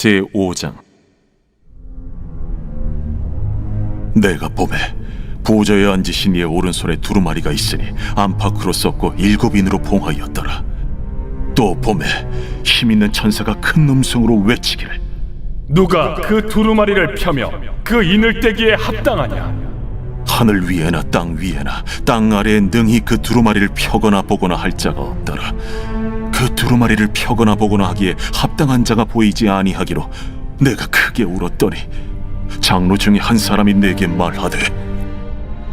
제 5장 내가 봄에 보좌에 앉으신 이의 오른손에 두루마리가 있으니 안팎으로 썼고 일곱 인으로 봉하였더라 또 봄에 힘있는 천사가 큰 음성으로 외치기를 누가 그 두루마리를 펴며 그 이늘대기에 합당하냐? 하늘 위에나 땅 위에나 땅 아래에 능히 그 두루마리를 펴거나 보거나 할 자가 없더라. 그 두루마리를 펴거나 보거나 하기에 합당한 자가 보이지 아니하기로 내가 크게 울었더니 장로 중에 한 사람이 내게 말하되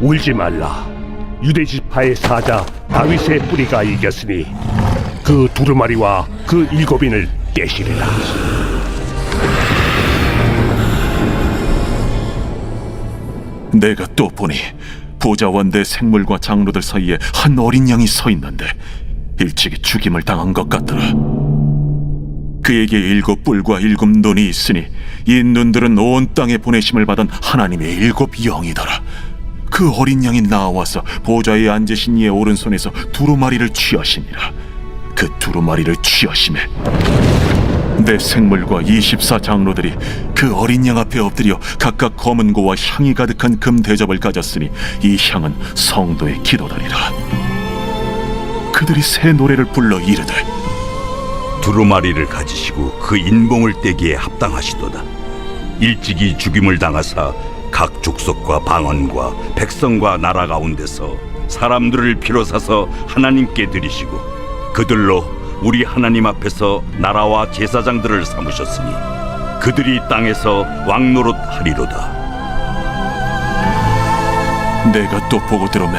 울지 말라. 유대 지파의 사자 다윗의 뿌리가 이겼으니 그 두루마리와 그 일곱인을 떼시리라. 내가 또 보니 보좌와 내 생물과 장로들 사이에 한 어린 양이 서 있는데 일찍이 죽임을 당한 것 같더라. 그에게 일곱 뿔과 일곱 눈이 있으니 이 눈들은 온 땅에 보내심을 받은 하나님의 일곱 영이더라. 그 어린 양이 나와서 보좌에 앉으신 이의 오른손에서 두루마리를 취하시니라. 그 두루마리를 취하심에 내 생물과 24 장로들이 그 어린 양 앞에 엎드려 각각 검은 고와 향이 가득한 금 대접을 가졌으니 이 향은 성도의 기도다니라. 그들이 새 노래를 불러 이르되 두루마리를 가지시고 그 인봉을 떼기에 합당하시도다. 일찍이 죽임을 당하사 각 족속과 방언과 백성과 나라 가운데서 사람들을 비로사서 하나님께 드리시고 그들로 우리 하나님 앞에서 나라와 제사장들을 삼으셨으니 그들이 땅에서 왕노릇 하리로다. 내가 또 보고 들음에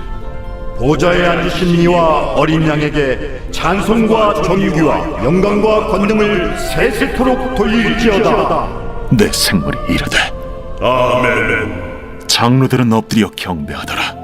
보좌에 앉으신 이와 어린 양에게 찬송과 존귀와 영광과 권능을 세세토록 돌릴지어다. 내 생물이 이르되 아멘. 장로들은 엎드려 경배하더라